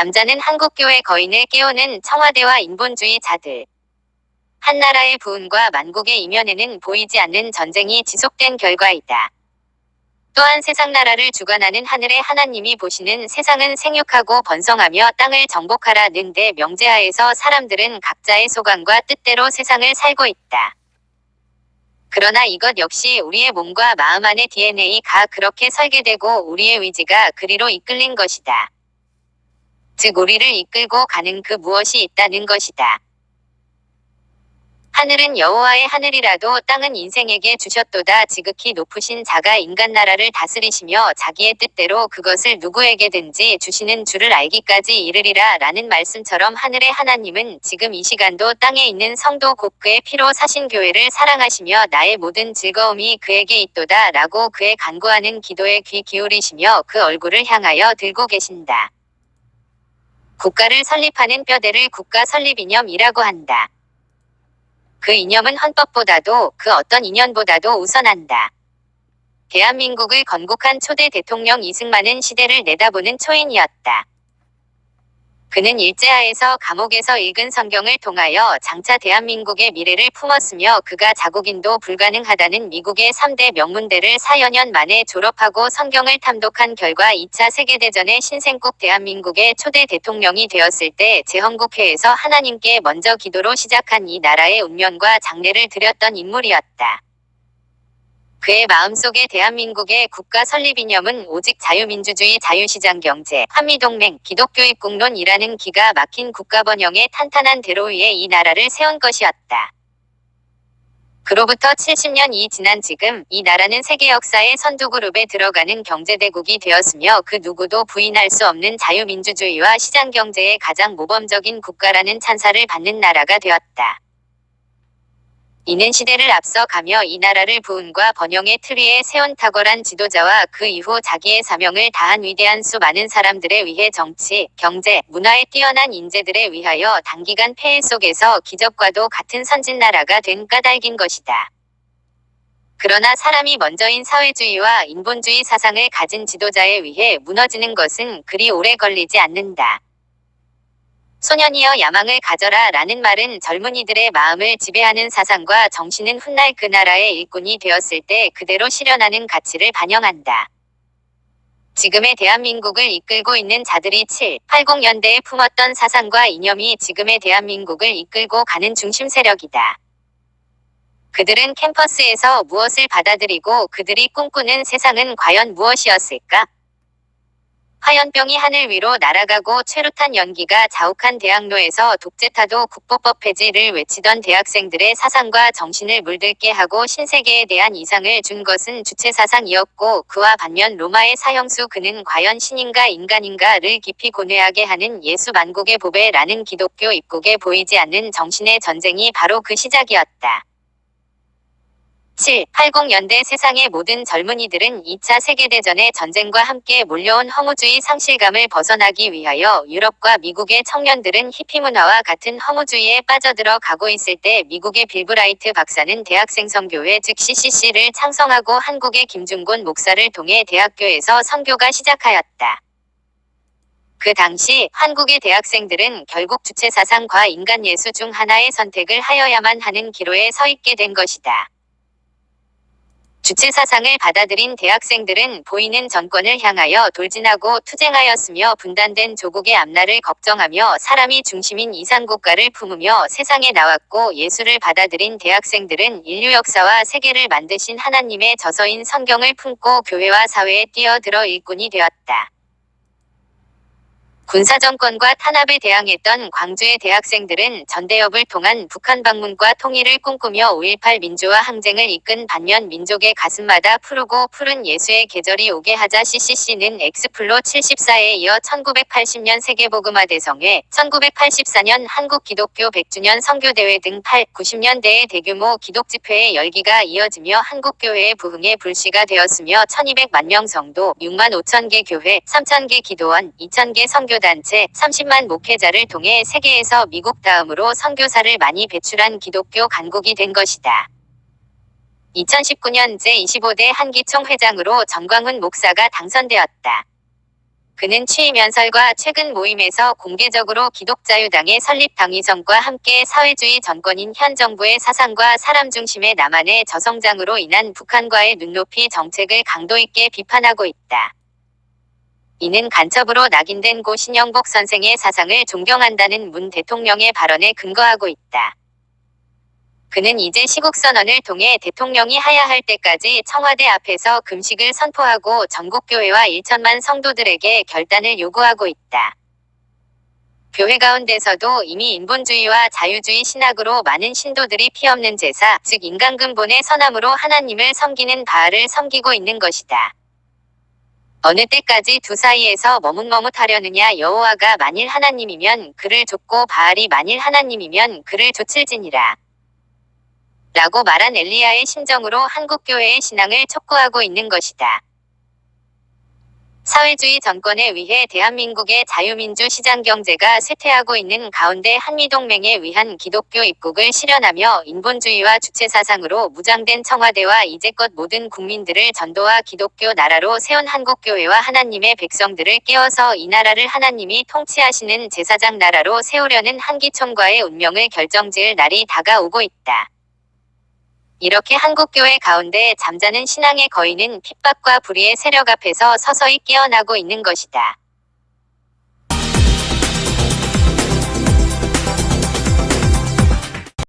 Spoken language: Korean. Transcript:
잠자는 한국교회 거인을 깨우는 청와대와 인본주의자들. 한나라의 부흥과 만국의 이면에는 보이지 않는 전쟁이 지속된 결과이다. 또한 세상 나라를 주관하는 하늘의 하나님이 보시는 세상은 생육하고 번성하며 땅을 정복하라는 데 명제하에서 사람들은 각자의 소관과 뜻대로 세상을 살고 있다. 그러나 이것 역시 우리의 몸과 마음 안의 DNA가 그렇게 설계되고 우리의 의지가 그리로 이끌린 것이다. 즉 우리를 이끌고 가는 그 무엇이 있다는 것이다. 하늘은 여호와의 하늘이라도 땅은 인생에게 주셨도다 지극히 높으신 자가 인간 나라를 다스리시며 자기의 뜻대로 그것을 누구에게든지 주시는 줄을 알기까지 이르리라 라는 말씀처럼 하늘의 하나님은 지금 이 시간도 땅에 있는 성도 곧 그의 피로 사신 교회를 사랑하시며 나의 모든 즐거움이 그에게 있도다 라고 그의 간구하는 기도에 귀 기울이시며 그 얼굴을 향하여 들고 계신다. 국가를 설립하는 뼈대를 국가 설립 이념이라고 한다. 그 이념은 헌법보다도 그 어떤 이념보다도 우선한다. 대한민국을 건국한 초대 대통령 이승만은 시대를 내다보는 초인이었다. 그는 일제하에서 감옥에서 읽은 성경을 통하여 장차 대한민국의 미래를 품었으며 그가 자국인도 불가능하다는 미국의 3대 명문대를 4여년 만에 졸업하고 성경을 탐독한 결과 2차 세계대전의 신생국 대한민국의 초대 대통령이 되었을 때 제헌국회에서 하나님께 먼저 기도로 시작한 이 나라의 운명과 장래를 드렸던 인물이었다. 그의 마음속에 대한민국의 국가 설립 이념은 오직 자유민주주의 자유시장 경제, 한미동맹, 기독교 입국론이라는 기가 막힌 국가 번영의 탄탄한 대로 위에 이 나라를 세운 것이었다. 그로부터 70년이 지난 지금 이 나라는 세계 역사의 선두그룹에 들어가는 경제대국이 되었으며 그 누구도 부인할 수 없는 자유민주주의와 시장경제의 가장 모범적인 국가라는 찬사를 받는 나라가 되었다. 이는 시대를 앞서 가며 이 나라를 부흥과 번영의 틀 위에 세운 탁월한 지도자와 그 이후 자기의 사명을 다한 위대한 수 많은 사람들에 위해 정치, 경제, 문화에 뛰어난 인재들에 위하여 단기간 폐해 속에서 기적과도 같은 선진 나라가 된 까닭인 것이다. 그러나 사람이 먼저인 사회주의와 인본주의 사상을 가진 지도자에 의해 무너지는 것은 그리 오래 걸리지 않는다. 소년이여 야망을 가져라 라는 말은 젊은이들의 마음을 지배하는 사상과 정신은 훗날 그 나라의 일꾼이 되었을 때 그대로 실현하는 가치를 반영한다. 지금의 대한민국을 이끌고 있는 자들이 7, 80년대에 품었던 사상과 이념이 지금의 대한민국을 이끌고 가는 중심 세력이다. 그들은 캠퍼스에서 무엇을 받아들이고 그들이 꿈꾸는 세상은 과연 무엇이었을까? 화연병이 하늘 위로 날아가고 최루탄 연기가 자욱한 대학로에서 독재타도 국보법 폐지를 외치던 대학생들의 사상과 정신을 물들게 하고 신세계에 대한 이상을 준 것은 주체 사상이었고 그와 반면 로마의 사형수 그는 과연 신인가 인간인가를 깊이 고뇌하게 하는 예수 만국의 보배라는 기독교 입국에 보이지 않는 정신의 전쟁이 바로 그 시작이었다. 7, 80년대 세상의 모든 젊은이들은 2차 세계대전의 전쟁과 함께 몰려온 허무주의 상실감을 벗어나기 위하여 유럽과 미국의 청년들은 히피 문화와 같은 허무주의에 빠져들어 가고 있을 때 미국의 빌브라이트 박사는 대학생 선교회 즉 CCC를 창성하고 한국의 김중곤 목사를 통해 대학교에서 선교가 시작하였다. 그 당시 한국의 대학생들은 결국 주체사상과 인간예수 중 하나의 선택을 하여야만 하는 기로에 서 있게 된 것이다. 주체 사상을 받아들인 대학생들은 보이는 정권을 향하여 돌진하고 투쟁하였으며 분단된 조국의 앞날을 걱정하며 사람이 중심인 이상국가를 품으며 세상에 나왔고 예수를 받아들인 대학생들은 인류 역사와 세계를 만드신 하나님의 저서인 성경을 품고 교회와 사회에 뛰어들어 일꾼이 되었다. 군사정권과 탄압에 대항했던 광주의 대학생들은 전대협을 통한 북한 방문과 통일을 꿈꾸며 5.18 민주화 항쟁을 이끈 반면 민족의 가슴마다 푸르고 푸른 예수의 계절이 오게 하자 CCC는 엑스플로 74에 이어 1980년 세계복음화 대성회, 1984년 한국 기독교 100주년 선교대회 등 8, 90년대의 대규모 기독집회의 열기가 이어지며 한국교회의 부흥의 불씨가 되었으며 1200만 명 성도, 6만 5천 개 교회, 3천 개 기도원, 2천 개 선교 선교단체 30만 목회자를 통해 세계에서 미국 다음으로 선교사를 많이 배출한 기독교 강국이 된 것이다. 2019년 제25대 한기총 회장으로 정광훈 목사가 당선되었다. 그는 취임 연설과 최근 모임에서 공개적으로 기독자유당의 설립 당위성과 함께 사회주의 정권인 현 정부의 사상과 사람 중심의 남한의 저성장으로 인한 북한과의 눈높이 정책을 강도 있게 비판하고 있다. 이는 간첩으로 낙인된 고 신영복 선생의 사상을 존경한다는 문 대통령의 발언에 근거하고 있다. 그는 이제 시국선언을 통해 대통령이 하야할 때까지 청와대 앞에서 금식을 선포하고 전국교회와 1천만 성도들에게 결단을 요구하고 있다. 교회 가운데서도 이미 인본주의와 자유주의 신학으로 많은 신도들이 피없는 제사, 즉 인간 근본의 선함으로 하나님을 섬기는 바알을 섬기고 있는 것이다. 어느 때까지 두 사이에서 머뭇머뭇하려느냐 여호와가 만일 하나님이면 그를 쫓고 바알이 만일 하나님이면 그를 좇을지니라. 라고 말한 엘리야의 심정으로 한국교회의 신앙을 촉구하고 있는 것이다. 사회주의 정권에 의해 대한민국의 자유민주 시장 경제가 쇠퇴하고 있는 가운데 한미동맹에 의한 기독교 입국을 실현하며 인본주의와 주체사상으로 무장된 청와대와 이제껏 모든 국민들을 전도와 기독교 나라로 세운 한국교회와 하나님의 백성들을 깨워서 이 나라를 하나님이 통치하시는 제사장 나라로 세우려는 한기총과의 운명을 결정지을 날이 다가오고 있다. 이렇게 한국교회 가운데 잠자는 신앙의 거인은 핍박과 불의의 세력 앞에서 서서히 깨어나고 있는 것이다.